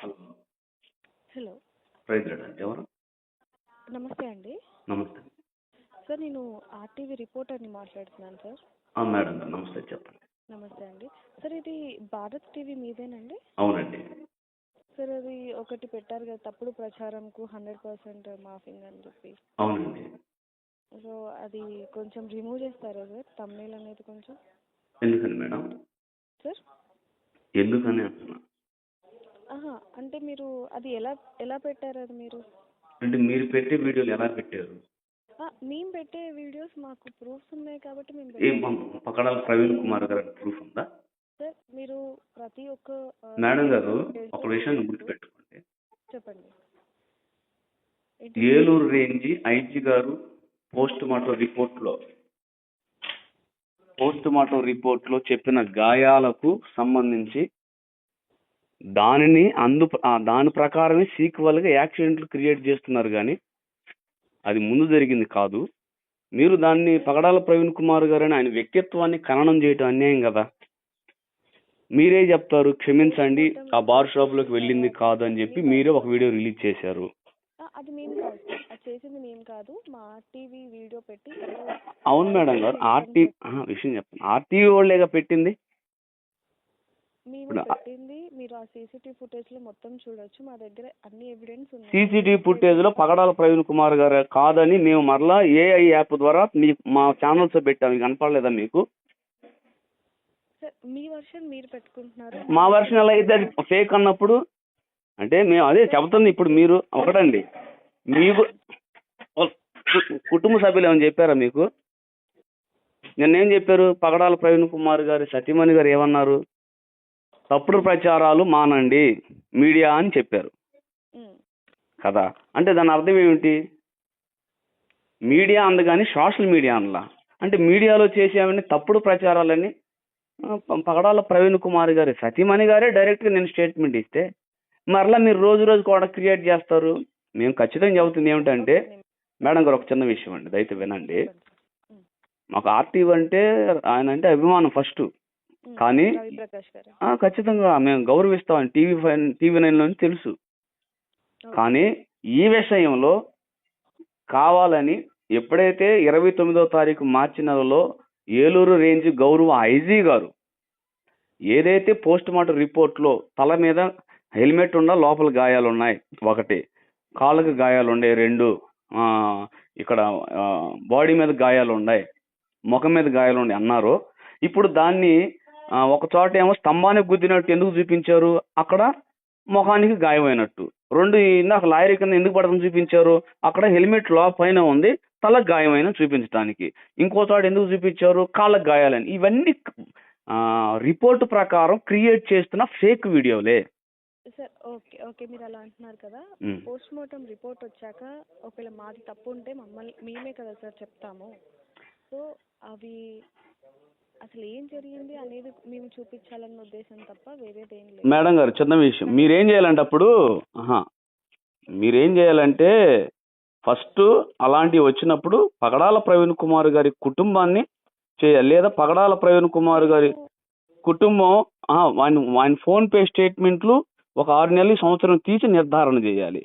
Hello. ఎవరు? నమస్తే అండి. నమస్తే. సార్ నేను ఆర్టీవీ రిపోర్టర్ని మాట్లాడుతున్నాను సార్. మేడం గారు నమస్తే చెప్పండి. నమస్తే అండి. సార్ ఇది భారత్ టీవీ మీదేనండి? అవునండి. సార్ అది ఒకటి పెట్టారు కదా తప్పుడు ప్రచారంకు హండ్రెడ్ పర్సెంట్ మాఫింగ్ అని చెప్పి. అవునండి. సో అది కొంచెం రిమూవ్ చేస్తారా సార్? తమ్నేల్ అనేది కొంచెం? ఎందుకని మేడం? సార్? ఎందుకని అంటున్నా? అంటే మీరు అది ఎలా ఎలా పెట్టారు అది మీరు? అంటే మీరు పెట్టే వీడియోలు ఎలా పెట్టారు? మేము పెట్టే వీడియోస్ మాకు ప్రూఫ్స్ ఉన్నాయి కాబట్టి మేము ఏ. మా- పకడాల ప్రవీణ్ కుమార్ గారు ప్రూఫ్ ఉందా? సార్ మీరు ప్రతి ఒక్క ఆ, మేడం గారు ఒక విషయాన్ని గుర్తుపెట్టుకోండి. చెప్పండి. ఏంటి? ఏలూరు రేంజి ఐజీ గారు పోస్ట్ మార్టం రిపోర్ట్లో పోస్ట్ మార్టం రిపోర్ట్లో చెప్పిన గాయాలకు సంబంధించి దానిని అందు దాని ప్రకారమే సీక్వల్గా యాక్సిడెంట్లు క్రియేట్ చేస్తున్నారు కానీ అది ముందు జరిగింది కాదు. మీరు దాన్ని పగడాల ప్రవీణ్ కుమార్ గారు అని ఆయన వ్యక్తిత్వాన్ని ఖననం చేయటం అన్యాయం కదా? మీరే చెప్తారు క్షమించండి ఆ బార్ షాప్లోకి వెళ్ళింది కాదు అని చెప్పి మీరే ఒక వీడియో రిలీజ్ చేశారు. అది మేము కాదు. సార్ అది చేసింది మేము కాదు. మా ఆర్టీవీ వీడియో పెట్టి ఎవరో అవును మేడం గారు ఆర్టీ విషయం చెప్తాను ఆర్టీవీ వాళ్ళేగా పెట్టింది? మేము పెట్టింది. మీరు ఆ సీసీటీవీ ఫుటేజ్లో మొత్తం చూడొచ్చు. మా దగ్గర అన్ని ఎవిడెన్స్ ఉన్నాయి. సీసీటీవీ ఫుటేజ్లో పగడాల ప్రవీణ్ కుమార్ గారు కాదని మేము మరలా ఏఐ యాప్ ద్వారా మీ మా ఛానల్స్ పెట్టాము మీకు కనపడలేదా మీకు? సార్ మీ వర్షన్ మీరు పెట్టుకుంటున్నారు? మా వర్షన్ ఎలా అయితే అది ఫేక్ అన్నప్పుడు అంటే మేము అదే చెబుతుంది ఇప్పుడు మీరు ఒకటండి. మీకు కుటుంబ సభ్యులు ఏమైనా చెప్పారా మీకు? నిన్న ఏం చెప్పారు? పగడాల ప్రవీణ్ కుమార్ గారి సతీమణి గారు ఏమన్నారు? తప్పుడు ప్రచారాలు మానండి మీడియా అని చెప్పారు. కదా? అంటే దాని అర్థం ఏమిటి? మీడియా అంది కానీ సోషల్ మీడియా అనలా. అంటే మీడియాలో చేసేవన్నీ తప్పుడు ప్రచారాలని పగడాల ప్రవీణ్ కుమార్ గారి సతీమణి గారే డైరెక్ట్గా నేను స్టేట్మెంట్ ఇస్తే మరలా మీరు రోజు రోజు కూడా క్రియేట్ చేస్తారు. మేము ఖచ్చితంగా చెబుతుంది ఏమిటంటే మేడం. గారు ఒక చిన్న విషయం అండి దయచేసి వినండి. మాకు ఆర్టీవీ అంటే ఆయన అంటే అభిమానం ఫస్ట్. కానీ ఖచ్చితంగా మేము గౌరవిస్తాం. టీవీ ఫైవ్ టీవీ నైన్లో తెలుసు. ఓకే. కానీ ఈ విషయంలో కావాలని ఎప్పుడైతే ఇరవై తొమ్మిదో తారీఖు మార్చి నెలలో ఏలూరు రేంజ్ గౌరవ ఐజీ గారు ఏదైతే పోస్ట్ మార్టం రిపోర్ట్లో తల మీద హెల్మెట్ ఉన్న లోపల గాయాలు ఉన్నాయి ఒకటి. కాళ్ళకు గాయాలు ఉన్నాయి రెండు. ఆ, ఇక్కడ బాడీ మీద గాయాలు ఉన్నాయి ముఖం మీద గాయాలు ఉన్నాయి అన్నారు. ఇప్పుడు దాన్ని ఒక చోట ఏమో స్తంభానికి గుద్దినట్టు ఎందుకు చూపించారు? అక్కడ ముఖానికి గాయమైనట్టు. రెండు ఇందాక లాయర్ కింద ఎందుకు పడదని చూపించారు? అక్కడ హెల్మెట్లో పైన ఉంది తలకు గాయమైన చూపించడానికి ఇంకో చోట ఎందుకు చూపించారు? కాళ్ళకు గాయాలని. ఇవన్నీ రిపోర్ట్ ప్రకారం క్రియేట్ చేస్తున్న ఫేక్ వీడియోలే. సార్ ఓకే ఓకే మీరు అలా అంటున్నారు కదా. పోస్ట్ మార్టం రిపోర్ట్ వచ్చాక ఒకవేళ మాది తప్పు ఉంటే మమ్మల్ని మేమే కదా సార్ చెప్తాము. సో అవి అసలు ఏం జరిగింది అనేది మేము చూపించాలన్న ఉద్దేశం తప్ప వేరేది ఏం లేదు. మేడం గారు చిన్న విషయం. మీరేం చేయాలంటే అప్పుడు ఆహా, మీరేం చేయాలంటే ఫస్ట్ అలాంటివి వచ్చినప్పుడు పగడాల ప్రవీణ్ కుమార్ గారి కుటుంబాన్ని చేయాలి. లేదా పగడాల ప్రవీణ్ కుమార్ గారి కుటుంబం ఆ, వాని వాని ఫోన్ పే స్టేట్మెంట్లు ఒక ఆరు నెలలు సంవత్సరం తీసి నిర్ధారణ చేయాలి.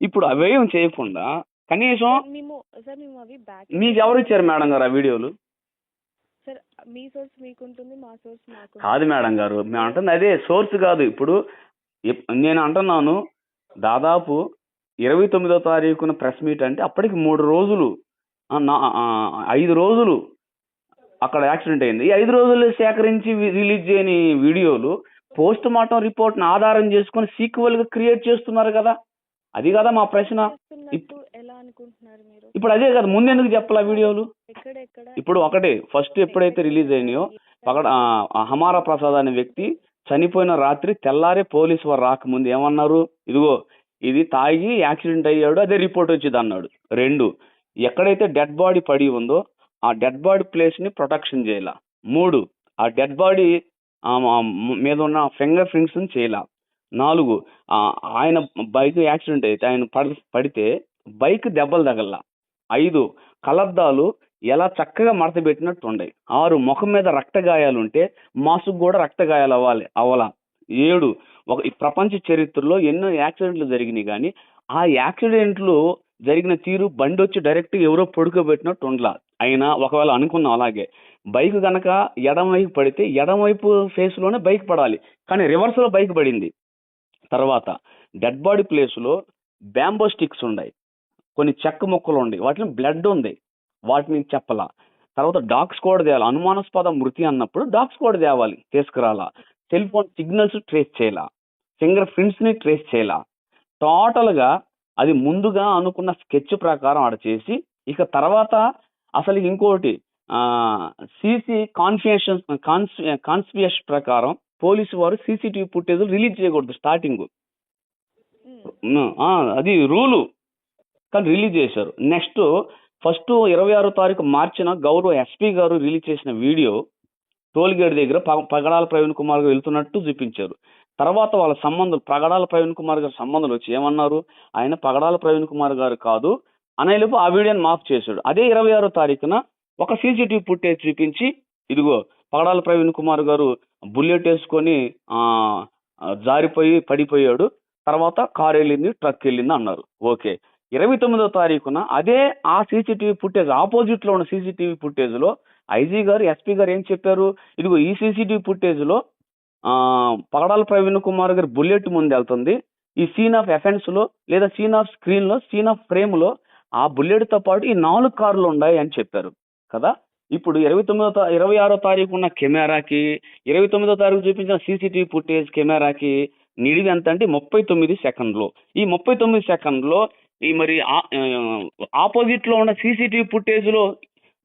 ఇప్పుడు అవేం చేయకుండా కనీసం సార్, మేము సార్ మేము అవి బ్యాక్ మీకు ఎవరు ఇచ్చారు మేడం గారు ఆ వీడియోలు? సార్ మీ సోర్స్ మీకుంటుంది మా సోర్స్ మాకు కాదు మేడం గారు మేము అంటుంది అదే సోర్స్ కాదు. ఇప్పుడు నేను అంటున్నాను దాదాపు ఇరవై తొమ్మిదో తారీఖున ప్రెస్ మీట్ అంటే అప్పటికి మూడు రోజులు ఆ, నా- ఆ, ఐదు రోజులు అక్కడ యాక్సిడెంట్ అయింది. ఈ ఐదు రోజులు సేకరించి వి- రిలీజ్ చేయని వీడియోలు పోస్ట్ మార్టం రిపోర్ట్ని ఆధారం చేసుకొని సీక్వెల్గా క్రియేట్ చేస్తున్నారు కదా. అది కదా మా ప్రశ్న. చేస్తున్నట్టు ఎలా అనుకుంటున్నారు మీరు? ఇప్పుడు అదే కదా ముందెందుకు చెప్పాలా వీడియోలు? ఎక్కడెక్కడ? ఇప్పుడు ఒకటే ఫస్ట్ ఎప్పుడైతే రిలీజ్ అయినాయో ఆ హమారా ప్రసాద్ అనే వ్యక్తి చనిపోయిన రాత్రి తెల్లారే పోలీసు వారు రాకముందు ఏమన్నారు? ఇదిగో ఇది తాగి యాక్సిడెంట్ అయ్యాడు అదే రిపోర్ట్ వచ్చింది అన్నాడు. రెండు ఎక్కడైతే డెడ్ బాడీ పడి ఉందో ఆ డెడ్ బాడీ ప్లేస్ని ప్రొటెక్షన్ చేయాల. మూడు ఆ డెడ్ బాడీ మీద ఉన్న ఫింగర్ ప్రింట్స్ చేయాల. నాలుగు ఆ, ఆయన బైక్ యాక్సిడెంట్ అయితే ఆయన పడి పడితే బైక్ దెబ్బలు తగల ఐదు కలద్దాలు ఎలా చక్కగా మడత పెట్టినట్టు ఆరు ముఖం మీద రక్తగాయాలుంటే మాసుకు కూడా రక్తగాయాలు అవ్వాలి అవలా ఏడు ఒక ఈ ప్రపంచ చరిత్రలో ఎన్నో యాక్సిడెంట్లు జరిగినాయి కానీ ఆ యాక్సిడెంట్లు జరిగిన తీరు బండి వచ్చి డైరెక్ట్ ఎవరో పడుకోబెట్టినట్టు ఉండలా. అయినా ఒకవేళ అనుకున్నాం అలాగే. బైక్ కనుక ఎడమవైపు పడితే ఎడమవైపు ఫేస్లోనే బైక్ పడాలి. కానీ రివర్స్లో బైక్ పడింది. తర్వాత డెడ్ బాడీ ప్లేస్లో బ్యాంబో స్టిక్స్ ఉన్నాయి కొన్ని చెక్క ముక్కలు ఉన్నాయి వాటిని బ్లడ్ ఉంది. వాటిని చెప్పలా. తర్వాత డాగ్ స్క్వాడ్ తేవాలి. అనుమానాస్పద మృతి అన్నప్పుడు డాగ్ స్క్వాడ్ తేవాలి తీసుకురాలా. సెల్ ఫోన్ సిగ్నల్స్ ట్రేస్ చేయాలా. ఫింగర్ ప్రింట్స్ని ట్రేస్ చేయాలా. టోటల్గా అది ముందుగా అనుకున్న స్కెచ్ ప్రకారం ఆడ చేసి ఇక తర్వాత అసలు ఇంకోటి సీసీ కాన్ఫియషన్ కాన్స్పియస్ ప్రకారం పోలీసు వారు సీసీటీవీ ఫుటేజ్ రిలీజ్ చేయకూడదు స్టార్టింగ్ ఉమ్, అది రూలు కానీ రిలీజ్ చేశారు. నెక్స్ట్ ఫస్ట్ ఇరవై ఆరో తారీఖు మార్చిన గౌరవ ఎస్పీ గారు రిలీజ్ చేసిన వీడియో టోల్గేట్ దగ్గర పగడాల ప్రవీణ్ కుమార్ గారు వెళ్తున్నట్టు చూపించారు. తర్వాత వాళ్ళ సంబంధం పగడాల ప్రవీణ్ కుమార్ గారి సంబంధాలు వచ్చి ఏమన్నారు? ఆయన పగడాల ప్రవీణ్ కుమార్ గారు కాదు అనేలోపు ఆ వీడియోని మాఫ్ చేశాడు. అదే ఇరవై ఆరో తారీఖున ఒక సీసీటీవీ ఫుటేజ్ చూపించి ఇదిగో పగడాల ప్రవీణ్ కుమార్ గారు బుల్లెట్ వేసుకొని ఆ, జారిపోయి పడిపోయాడు. తర్వాత కార్ వెళ్ళింది ట్రక్ వెళ్ళింది అన్నారు. ఓకే. ఇరవై తొమ్మిదో తారీఖున అదే ఆ సీసీటీవీ ఫుటేజ్ ఆపోజిట్లో ఉన్న సీసీటీవీ ఫుటేజ్లో ఐజీ గారు ఎస్పీ గారు ఏం చెప్పారు? ఇదిగో ఈ సీసీటీవీ ఫుటేజ్లో ఆ, పగడాల ప్రవీణ్ కుమార్ గారి బుల్లెట్ ముందు వెళ్తుంది. ఈ సీన్ ఆఫ్ ఎఫెన్స్లో లేదా సీన్ ఆఫ్ స్క్రీన్లో సీన్ ఆఫ్ ఫ్రేమ్లో ఆ బుల్లెట్తో పాటు ఈ నాలుగు కార్లు ఉన్నాయి అని చెప్పారు. కదా? ఇప్పుడు ఇరవై తొమ్మిదో ఇరవై ఆరో తారీఖు ఉన్న కెమెరాకి ఇరవై తొమ్మిదో తారీఖు చూపించిన సీసీటీవీ ఫుటేజ్ కెమెరాకి నిడివి ఎంత అంటే ముప్పై తొమ్మిది సెకండ్లు. ఈ ముప్పై తొమ్మిది సెకండ్లో ఈ మరి ఆపోజిట్లో ఉన్న సీసీటీవీ ఫుటేజ్లో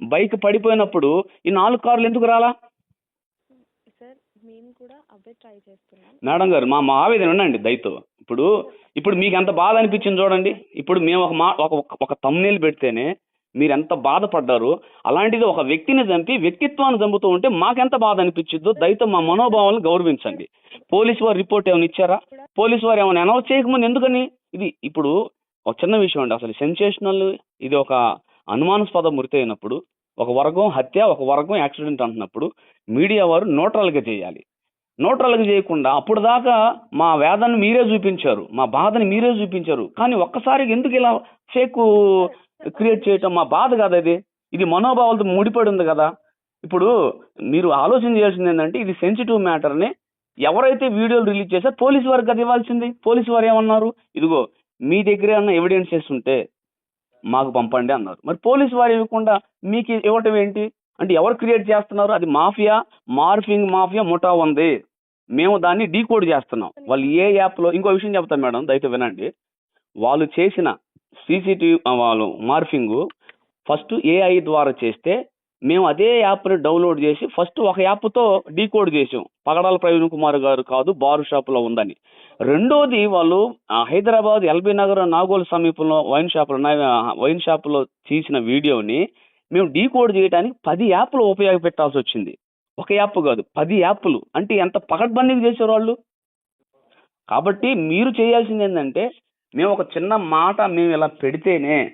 బైక్ పడిపోయినప్పుడు ఈ నాలుగు కార్లు ఎందుకు రాలా? మేడం గారు మా మా ఆవేదన ఉండండి దయతో. ఇప్పుడు ఇప్పుడు మీకు ఎంత బాధ అనిపించింది చూడండి. ఇప్పుడు మేము ఒక మా ఒక ఒక తమ్నేలు పెడితేనే మీరు ఎంత బాధపడ్డారు అలాంటిది ఒక వ్యక్తిని చంపి వ్యక్తిత్వాన్ని చంపుతూ ఉంటే మాకెంత బాధ అనిపించిద్దో దయతో మా మనోభావాలను గౌరవించండి. పోలీసు వారు రిపోర్ట్ ఏమైనా ఇచ్చారా? పోలీసు వారు ఏమైనా అనౌన్స్ చేయకముందు ఎందుకని? ఇది ఇప్పుడు ఒక చిన్న విషయం అండి. అసలు సెన్సేషనల్ ఇది ఒక అనుమానాస్పద మృతి అయినప్పుడు ఒక వర్గం హత్య ఒక వర్గం యాక్సిడెంట్ అంటున్నప్పుడు మీడియా వారు న్యూట్రల్గా చేయాలి. న్యూట్రల్గా చేయకుండా అప్పుడు దాకా మా వేదనని మీరే చూపించారు మా బాధని మీరే చూపించారు. కానీ ఒక్కసారి ఎందుకు ఇలా ఫేక్ క్రియేట్ చేయటం? మా బాధ కదా ఇది? ఇది మనోభావాలతో ముడిపడి ఉంది కదా. ఇప్పుడు మీరు ఆలోచన చేయాల్సింది ఏంటంటే ఇది సెన్సిటివ్ మ్యాటర్ని ఎవరైతే వీడియోలు రిలీజ్ చేశారో పోలీసు వారికి అది ఇవ్వాల్సింది. పోలీసు వారు ఏమన్నారు? ఇదిగో మీ దగ్గర ఏమన్నా ఎవిడెన్సెస్ ఉంటే మాకు పంపండి అన్నారు. మరి పోలీసు వారు ఇవ్వకుండా మీకు ఇవ్వటం ఏంటి? అంటే ఎవరు క్రియేట్ చేస్తున్నారు? అది మాఫియా? మార్ఫింగ్ మాఫియా ముఠా ఉంది. మేము దాన్ని డీకోడ్ చేస్తున్నాం. వాళ్ళు ఏ యాప్లో ఇంకో విషయం చెప్తాం మేడం దయతో వినండి. వాళ్ళు చేసిన సీసీటీవీ వాళ్ళు మార్ఫింగ్ ఫస్ట్ ఏఐ ద్వారా చేస్తే మేము అదే యాప్ని డౌన్లోడ్ చేసి ఫస్ట్ ఒక యాప్తో డీకోడ్ చేసాం. పగడాల ప్రవీణ్ కుమార్ గారు కాదు బారు షాపులో ఉందని. రెండోది వాళ్ళు హైదరాబాద్ ఎల్బీ నగర్ నాగోల్ సమీపంలో వైన్ షాపులో వైన్ షాపులో తీసిన వీడియోని మేము డీకోడ్ చేయడానికి పది యాప్లు ఉపయోగపెట్టాల్సి వచ్చింది. ఒక యాప్ కాదు పది యాప్లు. అంటే ఎంత పకడ్బందీగా చేశారు వాళ్ళు? కాబట్టి మీరు చేయాల్సింది ఏంటంటే మేము ఒక చిన్న మాట మేము ఇలా పెడితేనే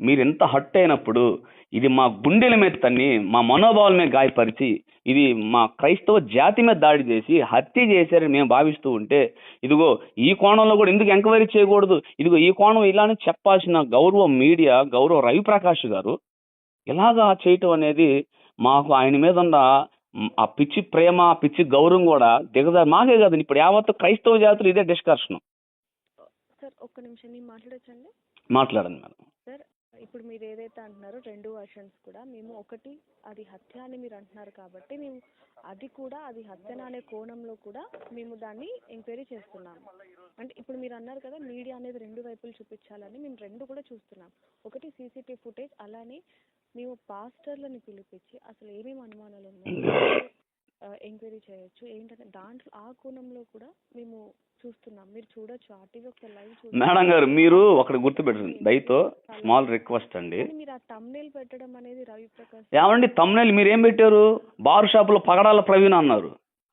మీరు ఎంత హట్ అయినప్పుడు ఇది మా గుండెల మీద తన్ని మా మనోభావాల మీద గాయపరిచి ఇది మా క్రైస్తవ జాతి మీద దాడి చేసి హత్య చేశారని మేము భావిస్తూ ఉంటే ఇదిగో ఈ కోణంలో కూడా ఎందుకు ఎంక్వైరీ చేయకూడదు? ఇదిగో ఈ కోణం ఇలానే చెప్పాల్సిన గౌరవ మీడియా గౌరవ రవిప్రకాష్ గారు ఇలాగా చేయటం అనేది మాకు ఆయన మీద ఉన్న ఆ పిచ్చి ప్రేమ ఆ పిచ్చి గౌరవం కూడా దిగదా మాకే కాదు ఇప్పుడు యావత్ క్రైస్తవ జాతులు ఇదే డిస్కషన్ సార్ ఒక్క నిమిషం నేను మాట్లాడొచ్చండి? మాట్లాడండి మేడం. సార్ ఇప్పుడు మీరు ఏదైతే అంటున్నారో రెండు వర్షన్స్ కూడా మేము ఒకటి అది హత్య అని మీరు అంటున్నారు కాబట్టి మేము అది కూడా అది హత్యన అనే కోణంలో కూడా మేము దాన్ని ఎంక్వైరీ చేస్తున్నాము అంటే ఇప్పుడు మీరు అన్నారు కదా మీడియా అనేది రెండు వైపులు చూపించాలని మేము రెండు కూడా చూస్తున్నాం. ఒకటి సీసీటీవీ ఫుటేజ్ అలానే మేము పాస్టర్లని పిలిపించి అసలు ఏమేమి అనుమానాలు ఉన్నాయి ఎంక్వైరీ చేయొచ్చు. ఏంటంటే దాంట్లో ఆ కోణంలో కూడా మేము చూస్తున్నాం. మీరు చూడొచ్చు. ఒకసారి లైవ్ చూడండి. మేడం గారు మీరు ఒకటి గుర్తుపెట్టండి దయతో స్మాల్ రిక్వెస్ట్ అండి. కానీ మీరు ఆ తమ్నేల్ పెట్టడం అనేది రవి ప్రకాష్ ఏమండి తమ్నేల్ మీరేం పెట్టారు? బార్ షాపులో పగడాల ప్రవీణ్ అన్నారు.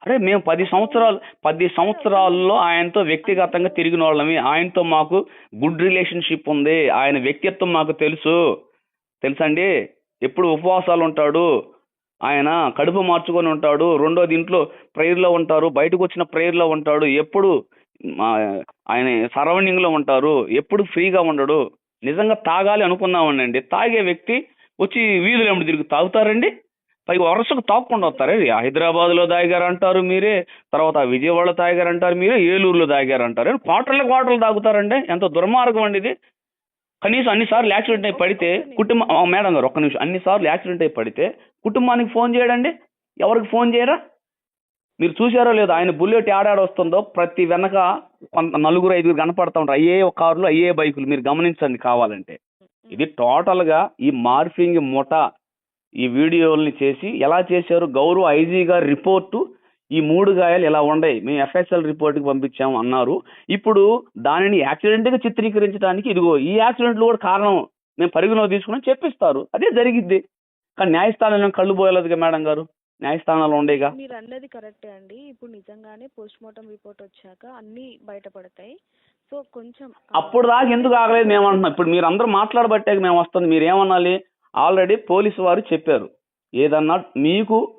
అరే మేము పది సంవత్సరాలు పది సంవత్సరాల్లో ఆయనతో వ్యక్తిగతంగా తిరిగిన వాళ్ళమి. ఆయనతో మాకు గుడ్ రిలేషన్షిప్ ఉంది. ఆయన వ్యక్తిత్వం మాకు తెలుసు. తెలుసండి ఎప్పుడు ఉపవాసాలు ఉంటాడు. ఆయన కడుపు మార్చుకొని ఉంటాడు. రెండోది ఇంట్లో ప్రేయర్లో ఉంటారు. బయటకు వచ్చిన ప్రేయర్లో ఉంటాడు. ఎప్పుడు ఆయన సరౌండింగ్లో ఉంటారు. ఎప్పుడు ఫ్రీగా ఉండడు. నిజంగా తాగాలి అనుకున్నామనండి తాగే వ్యక్తి వచ్చి వీధులు ఎమ్మడి తిరిగి తాగుతారండి? పైగా వరుసకు తాగకుండా వస్తారే హైదరాబాద్లో తాగారు అంటారు మీరే తర్వాత విజయవాడలో తాగారు అంటారు మీరే ఏలూరులో తాగారు అంటారు. క్వార్టర్ల క్వార్టర్లు తాగుతారండి? ఎంత దుర్మార్గం అండి ఇది. కనీసం అన్నిసార్లు యాక్సిడెంట్ అయి పడితే కుటుంబం మేడం గారు ఒక్క నిమిషం. అన్నిసార్లు యాక్సిడెంట్ అయి పడితే కుటుంబానికి ఫోన్ చేయడండి. ఎవరికి ఫోన్ చేయరా? మీరు చూసారో లేదో ఆయన బుల్లెట్ ఆడాడ వస్తుందో ప్రతి వెనక నలుగురు ఐదుగురు కనపడతా ఉంటారు. అయ్యే కార్లు అయ్యే బైకులు మీరు గమనించండి కావాలంటే. ఇది టోటల్గా ఈ మార్ఫింగ్ ముఠ ఈ వీడియోల్ని చేసి ఎలా చేశారు గౌరవ ఐజీ గారి రిపోర్టు ఈ మూడు గాయాలు ఇలా ఉన్నాయి మేము ఎఫ్ఎస్ఎల్ రిపోర్ట్కి పంపించాము అన్నారు. ఇప్పుడు దానిని యాక్సిడెంట్గా చిత్రీకరించడానికి ఇదిగో ఈ యాక్సిడెంట్లు కూడా కారణం మేము పరిగణలో తీసుకుని చెప్పిస్తారు. అదే జరిగిద్ది. కానీ న్యాయస్థానంలో కళ్ళు పోయలేదుగా మేడం గారు? న్యాయస్థానాలు ఉండేగా? మీరు అన్నది కరెక్టే అండి. ఇప్పుడు నిజంగానే పోస్ట్ మార్టం రిపోర్ట్ వచ్చాక అన్నీ బయటపడతాయి. సో కొంచెం అప్పుడు దాకా ఎందుకు ఆగలేదు మేము అంటున్నాం ఇప్పుడు మీరు అందరూ మాట్లాడబట్టే మేము వస్తుంది. మీరు ఏమనాలి ఆల్రెడీ పోలీసు వారు చెప్పారు. ఏదన్నా మీకు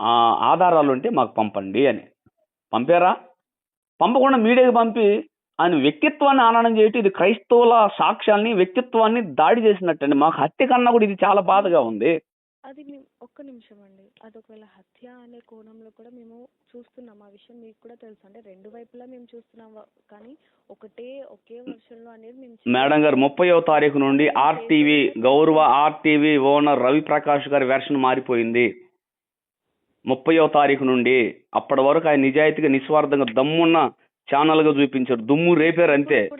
ఆ, ఆధారాలు ఉంటే మాకు పంపండి అని. పంపారా? పంపకుండా మీడియాకి పంపి ఆయన వ్యక్తిత్వాన్ని ఆనందం చేయటం ఇది క్రైస్తవుల సాక్ష్యాల్ని వ్యక్తిత్వాన్ని దాడి చేసినట్టండి. మాకు హత్య కన్నా కూడా ఇది చాలా బాధగా ఉంది. అది మేము ఒక్క నిమిషం అండి. అది ఒకవేళ హత్య అనే కోణంలో కూడా మేము చూస్తున్నాం. ఆ విషయం మీకు కూడా తెలుసు. అంటే రెండు వైపులా మేము చూస్తున్నాం. కానీ ఒకటే ఒకే వర్షన్లో అనేది మేము మేడం గారు ముప్పయో తారీఖు నుండి ఆర్టీవీ గౌరవ ఆర్టీవీ ఓనర్ రవి ప్రకాష్ గారి వెర్షన్ మారిపోయింది. ముప్పయో తారీఖు నుండి అప్పటి వరకు ఆయన నిజాయితీగా నిస్వార్థంగా దమ్మున్న ఛానల్గా చూపించారు దుమ్ము రేపారు అంతే.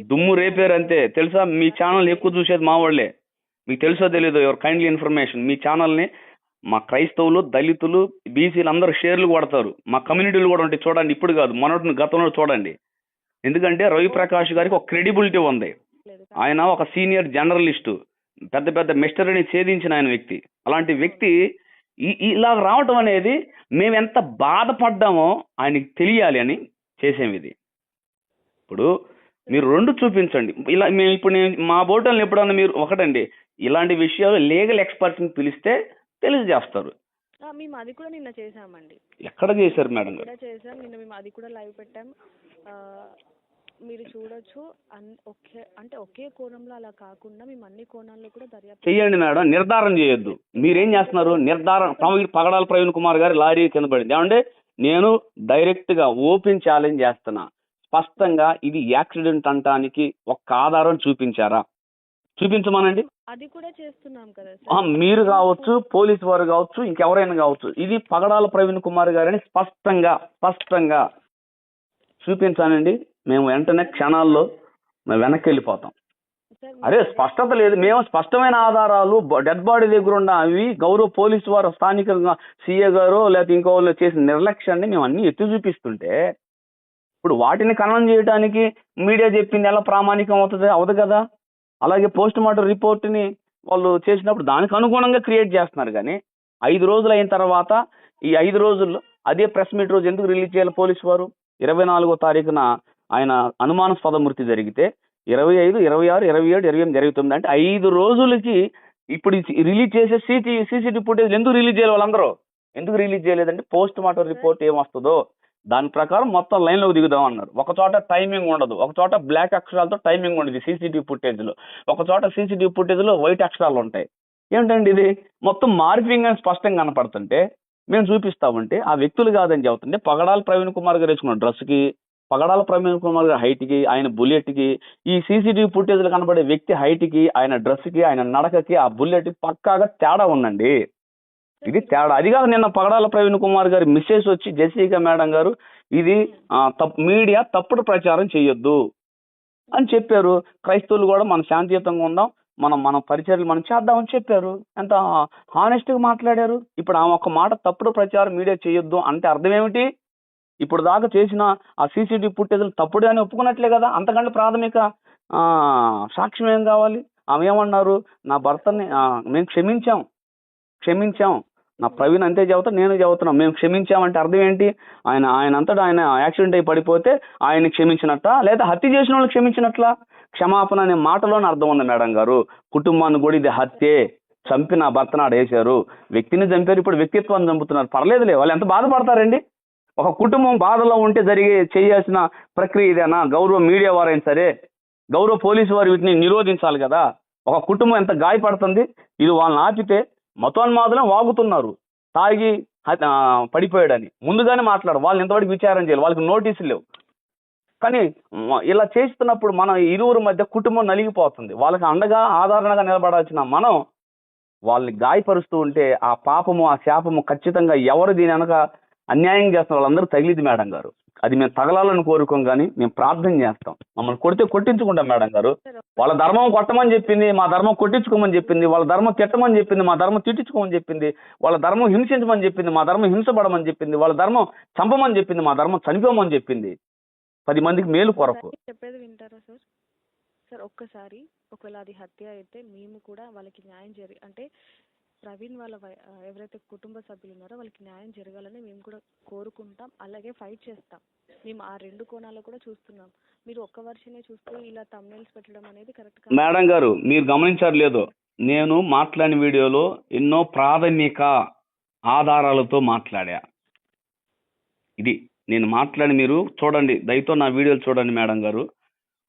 దుమ్ము రేపారు అంతే. తెలుసా? మీ ఛానల్ ఎక్కువ చూసేది మా వాళ్ళే. మీకు తెలుసో తెలీదో యువర్ కైండ్లీ ఇన్ఫర్మేషన్ మీ ఛానల్ని మా క్రైస్తవులు దళితులు బీసీలు అందరూ షేర్లు కొడతారు. మా కమ్యూనిటీలు కూడా ఉంటాయి. చూడండి ఇప్పుడు కాదు మొన్నటి గతంలో చూడండి. ఎందుకంటే రవి ప్రకాష్ గారికి ఒక క్రెడిబిలిటీ ఉంది. ఆయన ఒక సీనియర్ జర్నలిస్టు పెద్ద పెద్ద మిస్టరీని ఛేదించిన ఆయన వ్యక్తి. అలాంటి వ్యక్తి ఇలా రావటం అనేది మేము ఎంత బాధపడ్డామో ఆయనకి తెలియాలి అని చేసేం ఇది. ఇప్పుడు మీరు రెండు చూపించండి. ఇలా మేము ఇప్పుడు నేను మా బోటల్ని ఎప్పుడన్నా మీరు ఒకటండి ఇలాంటి విషయాలు లీగల్ ఎక్స్పర్ట్ని పిలిస్తే తెలియజేస్తారు మేము అది కూడా నిన్న చేసామండి ఎక్కడ చేశారు మేడం గారు? చేసాం నిన్న మేము అది కూడా లైవ్ పెట్టాం. మీరు చూడొచ్చు ఒకే అంటే ఒకే కోణంలో అలా కాకుండా మేము అన్ని కోణాల్లో కూడా దర్యాప్తు చెయ్యండి మేడం నిర్ధారణ చేయొద్దు. మీరేం చేస్తున్నారు? నిర్ధారణ పగడాల ప్రవీణ్ కుమార్ గారి లారీ కింద పడింది. ఏమంటే నేను డైరెక్ట్గా ఓపెన్ ఛాలెంజ్ చేస్తున్నా. స్పష్టంగా ఇది యాక్సిడెంట్ అంటానికి ఒక్క ఆధారం చూపించారా? చూపించమనండి? అది కూడా చేస్తున్నాం కదా మీరు కావచ్చు పోలీసు వారు కావచ్చు ఇంకెవరైనా కావచ్చు ఇది పగడాల ప్రవీణ్ కుమార్ గారని స్పష్టంగా స్పష్టంగా చూపించానండి. మేము వెంటనే క్షణాల్లో మేము వెనక్కి వెళ్ళిపోతాం అరే స్పష్టత లేదు. మేము స్పష్టమైన ఆధారాలు డెడ్ బాడీ దగ్గర ఉన్న అవి గౌరవ పోలీసు వారు స్థానికంగా సీఏ గారు లేకపోతే ఇంకో వాళ్ళు చేసిన నిర్లక్ష్యాన్ని మేము అన్ని ఎత్తి చూపిస్తుంటే ఇప్పుడు వాటిని ఖననం చేయడానికి మీడియా చెప్పింది ఎలా ప్రామాణికం అవుతుంది? అవదు కదా. అలాగే పోస్ట్ మార్టం రిపోర్ట్ని వాళ్ళు చేసినప్పుడు దానికి అనుగుణంగా క్రియేట్ చేస్తున్నారు కానీ ఐదు రోజులు అయిన తర్వాత ఈ ఐదు రోజుల్లో అదే ప్రెస్ మీట్ రోజు ఎందుకు రిలీజ్ చేయాలి పోలీసు వారు? ఇరవై నాలుగో తారీఖున ఆయన అనుమానాస్పద మృతి జరిగితే ఇరవై ఐదు ఇరవై ఆరు ఇరవై ఏడు ఇరవై ఎనిమిది ఇరవై తొమ్మిది అంటే ఐదు రోజులకి ఇప్పుడు రిలీజ్ చేసే సీసీ సీసీటీవీ ఫుటేజ్ ఎందుకు రిలీజ్ చేయాలి వాళ్ళందరూ? ఎందుకు రిలీజ్ చేయలేదంటే పోస్ట్ మార్టం రిపోర్ట్ ఏమొస్తుందో దాని ప్రకారం మొత్తం లైన్లోకి దిగుదాం అన్నారు. ఒక చోట టైమింగ్ ఉండదు. ఒక చోట బ్లాక్ అక్షరాలతో టైమింగ్ ఉండదు. సీసీటీవీ ఫుటేజ్లో ఒక చోట సీసీటీవీ ఫుటేజ్లో వైట్ అక్షరాలు ఉంటాయి. ఏంటండి ఇది? మొత్తం మార్పింగ్ అని స్పష్టంగా కనపడుతుంటే మేము చూపిస్తామంటే ఆ వ్యక్తులు కాదని చెబుతుంటే పగడాల ప్రవీణ్ కుమార్ గారు వేసుకున్న డ్రెస్కి పగడాల ప్రవీణ్ కుమార్ గారి హైట్కి ఆయన బుల్లెట్కి ఈ సీసీటీవీ ఫుటేజ్లో కనబడే వ్యక్తి హైట్కి ఆయన డ్రెస్కి ఆయన నడకకి ఆ బుల్లెట్కి పక్కాగా తేడా ఉందండి. ఇది తేడా. అది కాదు నిన్న పగడాల ప్రవీణ్ కుమార్ గారి మిస్సెస్ వచ్చి జెసికా మేడం గారు ఇది ఆ, మీడియా తప్పుడు ప్రచారం చేయొద్దు అని చెప్పారు. క్రైస్తవులు కూడా మనం శాంతియుతంగా ఉందాం మనం మన పరిచర్లు మనం చేద్దామని చెప్పారు. ఎంత హానెస్ట్గా మాట్లాడారు. ఇప్పుడు ఆమె ఒక మాట తప్పుడు ప్రచారం మీడియా చేయొద్దు అంటే అర్థం ఏమిటి? ఇప్పుడు దాకా చేసిన ఆ సీసీటీవీ పుట్టేదలు తప్పుడే అని ఒప్పుకున్నట్లే కదా అంతకంటే ప్రాథమిక ఆ, సాక్ష్యం ఏం కావాలి? ఆమె ఏమన్నారు? నా భర్తని మేము క్షమించాం. క్షమించాం. నా ప్రవీణ్ అంతే చదువుతా నేను చెబుతున్నా మేము క్షమించామంటే అర్థం ఏంటి? ఆయన ఆయన అంతటా ఆయన యాక్సిడెంట్ అయి పడిపోతే ఆయన క్షమించినట్ట లేదా హత్య చేసిన వాళ్ళు క్షమించినట్లా? క్షమాపణ అనే మాటలోనే అర్థం ఉంది మేడం గారు. కుటుంబాన్ని కూడా ఇది హత్యే. చంపి నా భర్త నాడు వేశారు. వ్యక్తిని చంపారు ఇప్పుడు వ్యక్తిత్వాన్ని చంపుతున్నారు. పర్లేదులే వాళ్ళు ఎంత బాధపడతారండి? ఒక కుటుంబం బాధలో ఉంటే జరిగే చేయాల్సిన ప్రక్రియ ఇదేనా? గౌరవ మీడియా వారైనా సరే గౌరవ పోలీసు వారు వీటిని నిరోధించాలి కదా? ఒక కుటుంబం ఎంత గాయపడుతుంది? ఇది వాళ్ళని ఆపితే మతోన్మాదులం వాగుతున్నారు. తాగి పడిపోయాడని. ముందుగానే మాట్లాడు. వాళ్ళని ఇంతవరకు విచారం చేయాలి వాళ్ళకి నోటీసులు లేవు. కానీ ఇలా చేస్తున్నప్పుడు మన ఇరువురు మధ్య కుటుంబం నలిగిపోతుంది. వాళ్ళకి అండగా ఆదరణగా నిలబడాల్సిన మనం వాళ్ళని గాయపరుస్తూ ఉంటే ఆ పాపము ఆ శాపము ఖచ్చితంగా ఎవరు దీని వెనక అన్యాయం చేస్తున్న వాళ్ళందరూ తగిలిది మేడం గారు. అది మేము తగలాలని కోరుకోం కానీ మేము ప్రార్థన చేస్తాం. మమ్మల్ని కొడితే కొట్టించుకుంటాం మేడం గారు. వాళ్ళ ధర్మం కొట్టమని చెప్పింది మా ధర్మం కొట్టించుకోమని చెప్పింది వాళ్ళ ధర్మం తిట్టమని చెప్పింది మా ధర్మం తిట్టించుకోమని చెప్పింది వాళ్ళ ధర్మం హింసించమని చెప్పింది మా ధర్మం హింసపడమని చెప్పింది వాళ్ళ ధర్మం చంపమని చెప్పింది మా ధర్మం చనిపోమని చెప్పింది. పది మందికి మేలు కొరకు. చెప్పేది వింటారా సార్? సార్ ఒక్కసారి ఒకవేళ అది హత్య అయితే మేము కూడా వాళ్ళకి న్యాయం జరి అంటే ప్రవీణ్ వాళ్ళ ఎవరైతే కుటుంబ సభ్యులు ఉన్నారో వాళ్ళకి న్యాయం జరగాలని మేము కూడా కోరుకుంటాం. అలాగే ఫైట్ చేస్తాం. మేము ఆ రెండు కోణాలు కూడా చూస్తున్నాం. మీరు ఒక్క వర్షనే చూస్తూ ఇలా తమ్నైల్స్ పెట్టడం అనేది కరెక్ట్ మేడం గారు మీరు గమనించట్లేదు నేను మాట్లాడిన వీడియోలో ఎన్నో ప్రాథమిక ఆధారాలతో మాట్లాడా. ఇది నేను మాట్లాడి మీరు చూడండి దయతో నా వీడియోలు చూడండి మేడం గారు.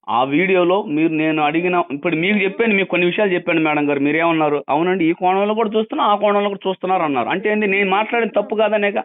ఆ వీడియోలో మీరు నేను అడిగిన ఇప్పుడు మీకు చెప్పాను మీకు కొన్ని విషయాలు చెప్పాను మేడం గారు మీరేమన్నారు? అవునండి ఈ కోణంలో కూడా చూస్తున్నా ఆ కోణంలో కూడా చూస్తున్నారు అన్నారు. అంటే ఏంది నేను మాట్లాడిన తప్పు కాదనేగా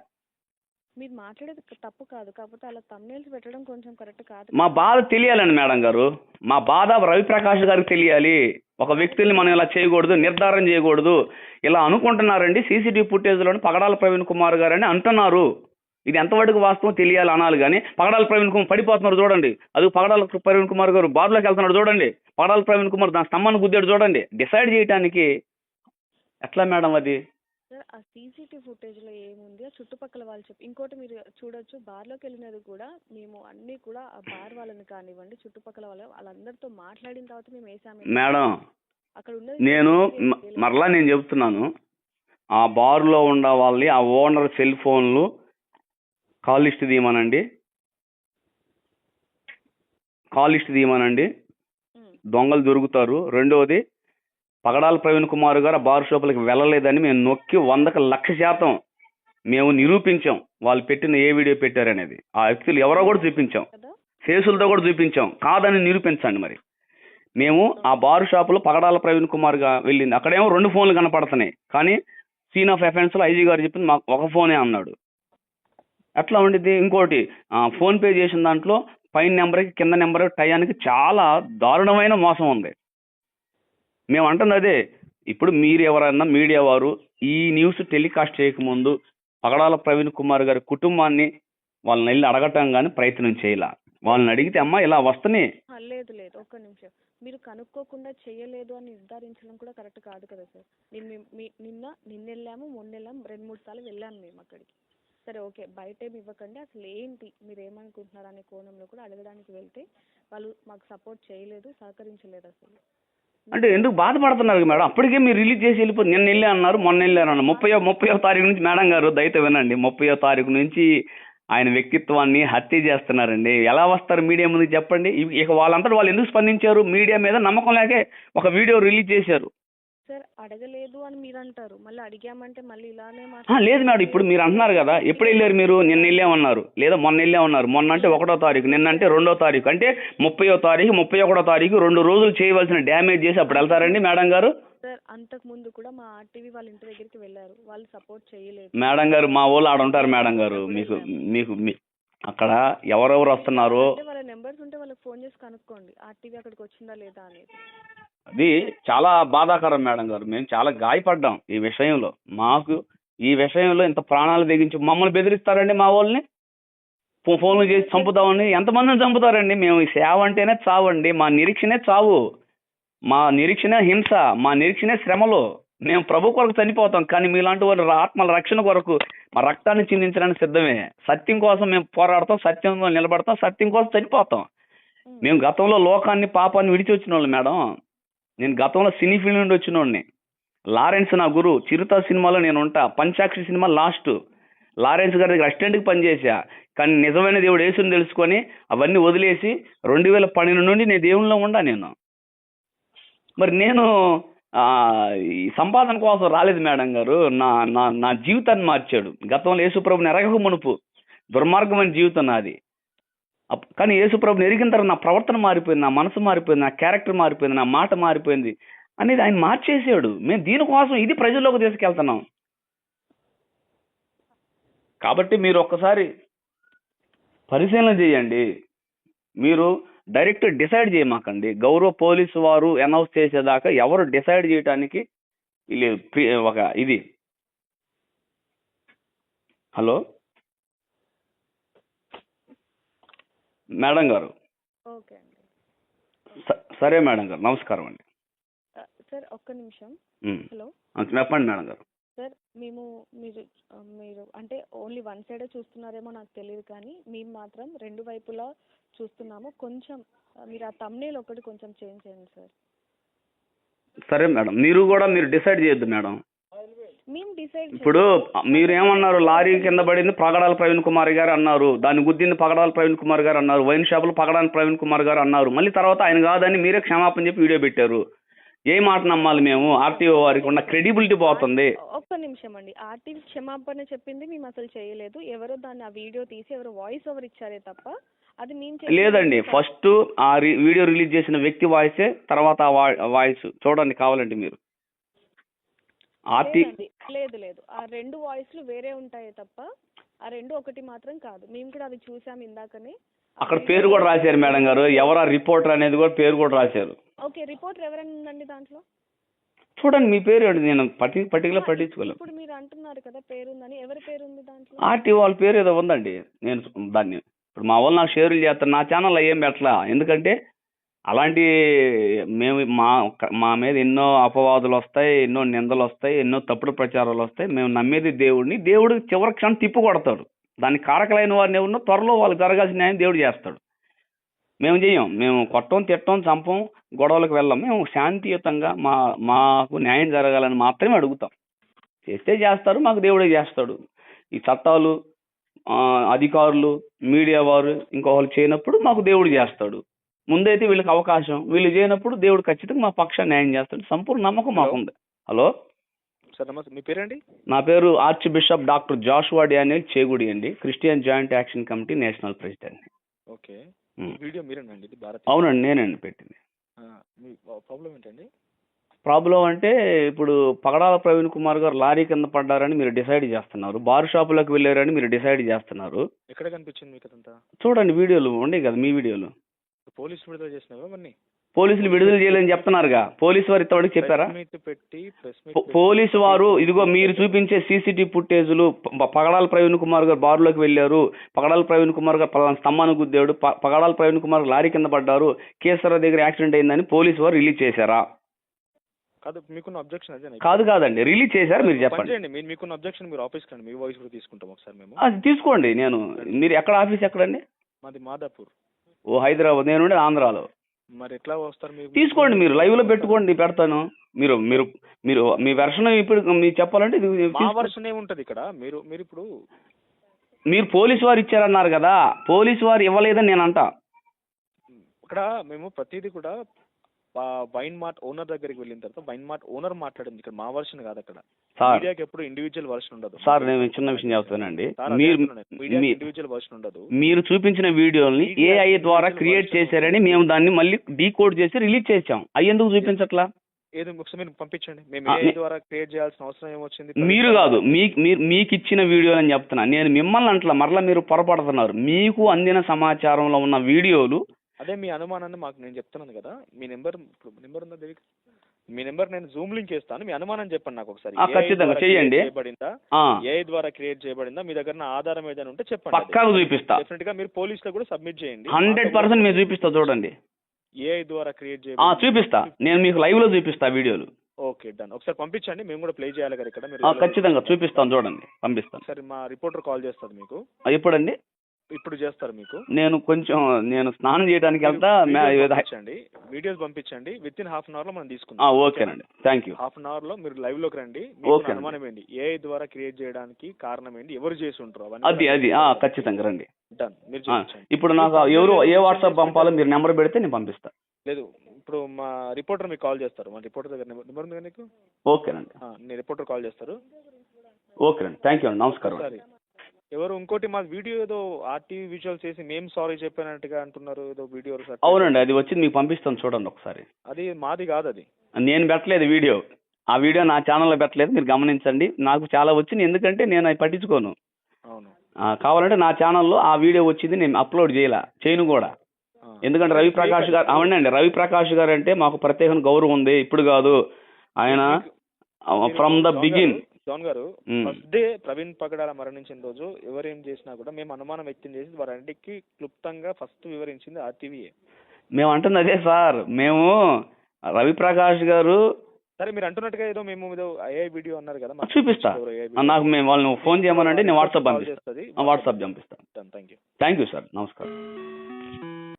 మీరు మాట్లాడేది తప్పు కాదు. కాకపోతే అలా తమ్నేల్స్ పెట్టడం కొంచెం కరెక్ట్ కాదు. మా బాధ తెలియాలండి మేడం గారు. మా బాధ రవిప్రకాష్ గారికి తెలియాలి. ఒక వ్యక్తిని మనం ఇలా చేయకూడదు నిర్ధారణ చేయకూడదు. ఇలా అనుకుంటున్నారండి సీసీటీవీ ఫుటేజ్లోని పగడాల ప్రవీణ్ కుమార్ గారు అని అంటున్నారు. ఇది ఎంతవరకు వాస్తవం తెలియాలి అనాలి కానీ పగడాల ప్రవీణ్ కుమార్ పడిపోతున్నారు చూడండి. అది పగడాల ప్రవీణ్ కుమార్ గారు బాబులోకి వెళ్తున్నాడు చూడండి. పగడాల ప్రవీణ్ కుమార్ దాని స్తంభాన్ని గుద్దాడు చూడండి. డిసైడ్ చేయడానికి ఎట్లా మేడం అది? ఆ సీసీటీవీ ఫుటేజ్లో ఏముంది? ఆ చుట్టుపక్కల వాళ్ళు చెప్పి ఇంకోటి మీరు చూడొచ్చు బార్లోకి వెళ్ళినది కూడా మేము అన్నీ కూడా ఆ బార్ వాళ్ళని కానివ్వండి చుట్టుపక్కల వాళ్ళ వాళ్ళందరితో మాట్లాడిన తర్వాత మేము వేసాము మేడం అక్కడ ఉన్నది నేను మరలా నేను చెప్తున్నాను. ఆ బార్లో ఉన్న వాళ్ళని ఆ ఓనర్ సెల్ ఫోన్లు కాల్ లిస్ట్ తీయమనండి. కాల్ లిస్ట్ తీయమనండి. దొంగలు దొరుకుతారు. రెండవది పగడాల ప్రవీణ్ కుమార్ గారు బార్ షాపులకు వెళ్ళలేదని మేము నొక్కి వందకు లక్ష శాతం మేము నిరూపించాం. వాళ్ళు పెట్టిన ఏ వీడియో పెట్టారనేది ఆ వ్యక్తులు ఎవరో కూడా చూపించాం. కదా? కేసులతో కూడా చూపించాం. కాదని నిరూపించండి మరి. మేము ఆ బార్ షాపులో పగడాల ప్రవీణ్ కుమార్గా వెళ్ళింది. అక్కడేమో రెండు ఫోన్లు కనపడుతున్నాయి. కానీ సీన్ ఆఫ్ ఎఫెన్స్లో ఐజీ గారు చెప్పింది మాకు ఒక ఫోనే అన్నాడు. అట్లా ఉండిద్ది? ఇంకోటి ఫోన్ పే చేసిన దాంట్లో పైన నెంబర్కి కింద నెంబర్ టయానికి చాలా దారుణమైన మోసం ఉంది. మేము అంటుంది అదే ఇప్పుడు మీరు ఎవరైనా మీడియా వారు ఈ న్యూస్ టెలికాస్ట్ చేయకముందు పగడాల ప్రవీణ్ కుమార్ గారి కుటుంబాన్ని వాళ్ళని వెళ్ళి అడగటం కానీ ప్రయత్నం చేయాల? వాళ్ళని అడిగితే అమ్మ ఇలా వస్తున్నాయి లేదు లేదు ఒక్క నిమిషం. మీరు కనుక్కోకుండా చేయలేదు అని నిర్ధారించడం కూడా కరెక్ట్ కాదు కదా సార్. నేను మీ- నిన్న నిన్న వెళ్ళాము మొన్న వెళ్ళాము రెండు మూడు సార్లు వెళ్ళాము మేము అక్కడికి. సరే ఓకే. బయట ఏమి ఇవ్వకండి. అసలు ఏంటి? మీరు ఏమనుకుంటున్నారు అనే కోణంలో కూడా అడగడానికి వెళ్తే వాళ్ళు మాకు సపోర్ట్ చేయలేదు సహకరించలేదు అసలు. అంటే ఎందుకు బాధపడుతున్నారు మేడం? అప్పటికే మీరు రిలీజ్ చేసి వెళ్ళిపోయి నిన్న వెళ్ళి అన్నారు మొన్న వెళ్ళారు అన్నారు. ముప్పయో ముప్పయో తారీఖు నుంచి మేడం గారు దయతో వినండి. ముప్పయో తారీఖు నుంచి ఆయన వ్యక్తిత్వాన్ని హత్య చేస్తున్నారండి. ఎలా వస్తారు మీడియా ముందుకు చెప్పండి? ఇక వాళ్ళంతా వాళ్ళు ఎందుకు స్పందించారు? మీడియా మీద నమ్మకం లేకే ఒక వీడియో రిలీజ్ చేశారు. సార్ అడగలేదు అని మీరు అంటారు మళ్ళీ అడిగామంటే మళ్ళీ ఇలానే ఆ, లేదు మేడం ఇప్పుడు మీరు అంటున్నారు కదా ఎప్పుడు వెళ్ళారు మీరు? నిన్న వెళ్ళామన్నారు. లేదా మొన్న వెళ్ళామన్నారు. మొన్న అంటే ఒకటో తారీఖు నిన్న అంటే రెండో తారీఖు. అంటే ముప్పయో తారీఖు ముప్పై ఒకటో తారీఖు రెండు రోజులు చేయవలసిన డ్యామేజ్ చేసి అప్పుడు వెళ్తారండి మేడం గారు? సార్ అంతకు ముందు కూడా మా ఆర్టీవీ వాళ్ళ ఇంటి దగ్గరికి వెళ్ళారు. వాళ్ళు సపోర్ట్ చేయలేదు. మేడం గారు మా వాళ్ళు ఆడ ఉంటారు మేడం గారు. మీకు మీకు మీ- అక్కడ ఎవరెవరు వస్తున్నారో అంటే వాళ్ళ నెంబర్స్ ఉంటే వాళ్ళకి ఫోన్ చేసి కనుక్కోండి. ఆర్టీవీ అక్కడికి వచ్చిందా లేదా అనేది. అది చాలా బాధాకరం మేడం గారు. మేము చాలా గాయపడ్డాం ఈ విషయంలో. మాకు ఈ విషయంలో ఇంత ప్రాణాలు తెగించి మమ్మల్ని బెదిరిస్తారండి మా వాళ్ళని. ఫో- ఫోన్లు చేసి చంపుతామని ఎంతమందిని చంపుతారండి? మేము ఈ సేవ అంటేనే చావండి. మా నిరీక్షణే చావు. మా నిరీక్షణ హింస. మా నిరీక్షణే శ్రమలు. మేము ప్రభు కొరకు చనిపోతాం కానీ మీలాంటి వాళ్ళు ఆత్మల రక్షణ కొరకు మా రక్తాన్ని చిందించడానికి సిద్ధమే. సత్యం కోసం మేము పోరాడతాం సత్యంలో నిలబడతాం సత్యం కోసం చనిపోతాం. మేము గతంలో లోకాన్ని పాపాన్ని విడిచి వచ్చిన వాళ్ళు మేడం. నేను గతంలో సినీ ఫీల్డ్ నుండి వచ్చిన వాడిని. లారెన్స్ నా గురు. చిరుత సినిమాలో నేను ఉంటా. పంచాక్షి సినిమా లాస్ట్. లారెన్స్ గారి దగ్గర అసిస్టెంట్కి పనిచేసా కానీ నిజమైన దేవుడు యేసుని తెలుసుకొని అవన్నీ వదిలేసి రెండు వేల పన్నెండు నుండి నేను దేవునిలో ఉండా నేను. మరి నేను సంపాదన కోసం రాలేదు మేడం గారు. నా నా నా జీవితాన్ని మార్చాడు. గతంలో యేసుప్రభుని ఎరగక మునుపు. దుర్మార్గమైన జీవితం నాది. అప్- కానీ యేసుప్రభుని ఎరిగిన తర్వాత నా ప్రవర్తన మారిపోయింది నా మనసు మారిపోయింది నా క్యారెక్టర్ మారిపోయింది నా మాట మారిపోయింది అనేది ఆయన మార్చేసాడు. మేము దీనికోసం ఇది ప్రజల్లోకి తీసుకెళ్తున్నాం. కాబట్టి మీరు ఒక్కసారి పరిశీలన చేయండి. మీరు డైరెక్ట్ డిసైడ్ చేయమాకండి. గౌరవ పోలీసు వారు అనౌన్స్ చేసేదాకా ఎవరు డిసైడ్ చేయడానికి ఒక ఇది. హలో? మేడం గారు. సరే మేడం గారు. నమస్కారం అండి. సార్ ఒక్క నిమిషం. హలో? చెప్పండి మేడం గారు. సార్ మేము మీరు మీరు అంటే ఓన్లీ వన్ సైడే చూస్తున్నారేమో నాకు తెలియదు కానీ మేము మాత్రం రెండు వైపులా చూస్తున్నాము. కొంచెం మీరు ఆ తమ్నేల్ ఒకటి కొంచెం చేంజ్ చేయండి సార్. సరే మేడం. మీరు కూడా మీరు డిసైడ్ చేయొద్దు మేడం. మేము డిసైడ్ ఇప్పుడు మీరు ఏమన్నారు లారీ కింద పడింది పగడాల ప్రవీణ్ కుమార్ గారు అన్నారు దాన్ని గుద్దింది పగడాల ప్రవీణ్ కుమార్ గారు అన్నారు వైన్ షాపులు పగడాల ప్రవీణ్ కుమార్ గారు అన్నారు మళ్ళీ తర్వాత ఆయన కాదని మీరే క్షమాపణ చెప్పి వీడియో పెట్టారు. ఏ మాట నమ్మాలి మేము? ఆర్టీఓ వారికి ఉన్న క్రెడిబిలిటీ పోతుంది. ఒక్క నిమిషం అండి. ఆర్టీవీ క్షమాపణ చెప్పింది మేము అసలు చేయలేదు. ఎవరో దాన్ని ఆ వీడియో తీసి ఎవరో వాయిస్ ఓవర్ ఇచ్చారే తప్ప అది మేము లేదండి. ఫస్ట్ ఆ వీడియో రిలీజ్ చేసిన వ్యక్తి వాయిసే తర్వాత వాయిస్. చూడండి కావాలంటే మీరు. ఆర్టీ లేదు లేదు. ఆ రెండు వాయిస్లు వేరే ఉంటాయి తప్ప ఆ రెండు ఒకటి మాత్రం కాదు. మేము కూడా అది చూసాం ఇందాకనే. అక్కడ పేరు కూడా రాశారు మేడం గారు. ఎవరా రిపోర్టర్ అనేది కూడా పేరు కూడా రాశారు. ఓకే రిపోర్టర్ ఎవరైనా దాంట్లో? చూడండి మీ పేరు ఏంటి? నేను పర్టి పర్టికులర్ పట్టించుకోలేదు ఇప్పుడు మీరు అంటున్నారు కదా పేరుందని. ఎవరి పేరు ఉంది దాంట్లో? ఆర్టీ వాళ్ళ పేరు ఏదో ఉందండి. నేను దాన్ని ఇప్పుడు మా వాళ్ళు నాకు షేర్లు చేస్తారు. నా ఛానల్లో ఏం పెట్టలా? ఎందుకంటే అలాంటి మేము మా మా మీద ఎన్నో అపవాదులు వస్తాయి ఎన్నో నిందలు వస్తాయి ఎన్నో తప్పుడు ప్రచారాలు వస్తాయి. మేము నమ్మేది దేవుడిని. దేవుడు చివరి క్షణం తిప్పి కొడతాడు. దానికి కారకలైన వారిని ఎవరినో త్వరలో వాళ్ళు జరగాల్సిన న్యాయం దేవుడు చేస్తాడు. మేము చేయం మేము కొట్టం తిట్టం చంపం గొడవలకు వెళ్ళాం. మేము శాంతియుతంగా మా మాకు న్యాయం జరగాలని మాత్రమే అడుగుతాం. చేస్తే చేస్తారు మాకు దేవుడే చేస్తాడు. ఈ చట్టాలు అధికారులు మీడియా వారు ఇంకొకరు చేయనప్పుడు మాకు దేవుడు చేస్తాడు. ముందైతే వీళ్ళకి అవకాశం. వీళ్ళు చేయనప్పుడు దేవుడు ఖచ్చితంగా మా పక్షాన్ని న్యాయం చేస్తాడు. సంపూర్ణ నమ్మకం మాకుంది. హలో? సార్ నమస్తే. మీ పేరండి? నా పేరు archbishop doctor Joshua Daniel Chegudi అండి. Christian joint action committee national president. Okay. Video మీరేనండి Bharat అవునండి నేనండి పెట్టింది. ప్రాబ్లం ఏంటండి? ప్రాబ్లం అంటే ఇప్పుడు పగడాల ప్రవీణ్ కుమార్ గారు లారీ కింద పడ్డారని మీరు డిసైడ్ చేస్తున్నారు బార్ షాపులోకి వెళ్ళారని మీరు డిసైడ్ చేస్తున్నారు. ఎక్కడ కనిపించింది మీకు అదంతా? చూడండి వీడియోలు ఉండే కదా మీ వీడియోలు. పోలీసు విడుదల చేసినావా అవన్నీ? పోలీసులు విడుదల చేయలేని చెప్తున్నారుగా పోలీసు వారు ఇంతవరకు చెప్పారా? పోలీసు వారు ఇదిగో మీరు చూపించే సీసీటీవీ ఫుటేజ్లు పగడాల ప్రవీణ్ కుమార్ గారు బారులోకి వెళ్ళారు పగడాల ప్రవీణ్ కుమార్ గారు పలానా స్తంభాన్ని గుద్దాడు పగడాల ప్రవీణ్ కుమార్ లారీ కింద పడ్డారు కేసరా దగ్గర యాక్సిడెంట్ అయిందని పోలీసు వారు రిలీజ్ చేశారా? కాదు మీకున్న అబ్జెక్షన్ అదే కాదు కాదండి రిలీజ్ చేశారు మీరు చెప్పండి. చేయండి మీరు మీకున్న అబ్జెక్షన్ మీరు ఆఫీస్కి రండి మీ వాయిస్ కూడా తీసుకుంటాం ఒకసారి మేము. అది తీసుకోండి నేను మీరు ఎక్కడ ఆఫీస్ ఎక్కడండి? మాది మాదాపూర్. ఓ హైదరాబాద్ నేను ఉండేది ఆంధ్రాలో. మరి ఎట్లా వస్తారు మీరు? తీసుకోండి మీరు లైవ్లో పెట్టుకోండి పెడతాను. మీరు మీరు మీరు మీ వెర్షన్ ఇప్పుడు మీరు చెప్పాలంటే ఇది మా. వర్షన్ ఏముంటది ఇక్కడ? మీరు మీరు ఇప్పుడు మీరు పోలీసు వారు ఇచ్చారన్నారు కదా పోలీసు వారు ఇవ్వలేదని నేను అంటా. ఇక్కడ మేము ప్రతిదీ కూడా వైన్ మార్ట్ ఓనర్ దగ్గరికి వెళ్ళిన తర్వాత వైన్ మార్ట్ ఓనర్ మాట్లాడింది. ఇక్కడ మా వర్షన్ కాదు అక్కడ. మీడియాకి ఎప్పుడు ఇండివిజువల్ వర్షన్ ఉండదు. సార్ నేను చిన్న విషయం చెప్తానండి. మీరు ఇండివిజువల్ వర్షన్ ఉండదు. మీరు చూపించిన వీడియోల్ని మీడియా ఏఐ ద్వారా క్రియేట్ చేశారని మేము దాన్ని మళ్ళీ డీకోడ్ చేసి రిలీజ్ చేసాం అవి ఎందుకు చూపించట్లా? ఏదో ఒకసారి మీరు పంపించండి. మేము ఏ ద్వారా క్రియేట్ చేయాల్సిన అవసరం ఏమొచ్చింది? మీరు కాదు. మీ మీరు మీకు ఇచ్చిన వీడియోలు అని చెప్తున్నా. నేను మిమ్మల్ని అంటలా మరలా మీరు పొరపడుతున్నారు మీకు అందిన సమాచారంలో ఉన్న వీడియోలు అదే మీ అనుమానాన్ని మాకు నేను చెప్తున్నాను కదా. మీ నెంబర్ నెంబర్ ఉందా దేవిక? మీ నెంబర్ నేను జూమ్ లింక్ ఇస్తాను మీ అనుమానం చెప్పండి నాకు ఒకసారి. ఆ, ఖచ్చితంగా create చేయబడిందా? ఆ, ఏ ద్వారా క్రియేట్ చేయబడిందా? మీ దగ్గర ఆధారం ఏదైనా ఉంటే చెప్పండి పక్కాగా చూపిస్తా. డెఫినెట్గా మీరు పోలీసులో కూడా సబ్మిట్ చేయండి. హండ్రెడ్ పర్సెంట్ మీరు చూపిస్తా చూడండి. ఏ ద్వారా క్రియేట్ ఆ, చేయబడింది? చూపిస్తా. నేను మీకు లైవ్లో చూపిస్తా వీడియోలు. ఓకే డన్ ఒకసారి పంపించండి. మేము కూడా ప్లే చేయాలి కదా ఇక్కడ. ఆ, మీరు ఖచ్చితంగా చూపిస్తాను చూడండి. పంపిస్తాను. ఒకసారి మా రిపోర్టర్ కాల్ చేస్తారు మీకు. ఆ, ఎప్పుడండి? ఇప్పుడు చేస్తారు మీకు? నేను కొంచెం నేను స్నానం చేయడానికి వెళ్తా మే- వీడియోస్ పంపించండి. వీడియోస్ పంపించండి. విత్ ఇన్ హాఫ్ అన్ అవర్లో మనం తీసుకుందాం ఓకేనండి. థ్యాంక్ యూ హాఫ్ అన్ అవర్లో మీరు లైవ్లోకి రండి. ఓకే. అనుమానం ఏంటి? ఏ ద్వారా క్రియేట్ చేయడానికి కారణం ఏంటి? ఎవరు చేసి ఉంటారు? అది అది. ఖచ్చితంగా రండి. డన్ మీరు ఇప్పుడు నాకు ఎవరు ఏ వాట్సాప్ పంపాలో మీరు నెంబర్ పెడితే నేను పంపిస్తా. లేదు. ఇప్పుడు మా రిపోర్టర్ మీకు కాల్ చేస్తారు. మా రిపోర్టర్ దగ్గర నెంబర్ నెంబర్ ఉంది కదా నీకు? ఓకేనండి. ఆ, నీ రిపోర్టర్ కాల్ చేస్తారు. ఓకేనండి. థ్యాంక్ యూ అండి. నమస్కారం సరే. ఎవరు ఇంకోటి మా వీడియో ఏదో ఆర్టీవీ విజువల్ చేసి మేము సారీ చెప్పినట్టుగా అంటున్నారు ఏదో వీడియో అవునండి అది వచ్చి మీకు పంపిస్తాను చూడండి ఒకసారి. అది మాది కాదు అది. నేను పెట్టలేదు వీడియో. ఆ వీడియో నా ఛానల్లో పెట్టలేదు మీరు గమనించండి. నాకు చాలా వచ్చింది ఎందుకంటే నేను అవి పట్టించుకోను. అవును. కావాలంటే నా ఛానల్లో ఆ వీడియో వచ్చింది నేను అప్లోడ్ చేయలే చేయను కూడా. ఎందుకంటే రవి ప్రకాష్ గారు అవునండి రవి ప్రకాష్ గారు అంటే మాకు ప్రత్యేక గౌరవం ఉంది ఇప్పుడు కాదు. ఆయన ఫ్రమ్ ద బిగిన్ జాన్ గారు. ఫస్ట్ డే ప్రవీణ్ పగడాల మరణించిన రోజు ఎవరేం చేసినా కూడా మేము అనుమానం వ్యక్తం చేసి వారంటికి క్లుప్తంగా ఫస్ట్ వివరించింది ఆర్టీవీఏ మేము అంటుంది అదే సార్. మేము రవి ప్రకాష్ గారు సరే మీరు అంటున్నట్టుగా ఏదో మేము ఏదో ఐఐ వీడియో అన్నారు కదా మాకు చూపిస్తా. ఎవరో AI ఆ, video. నాకు మేము వాళ్ళని ఫోన్ చేయమనంటే నేను వాట్సాప్ పంపిస్తాను చేస్తుంది. వాట్సాప్ పంపిస్తాను thank you thank you sir నమస్కారం.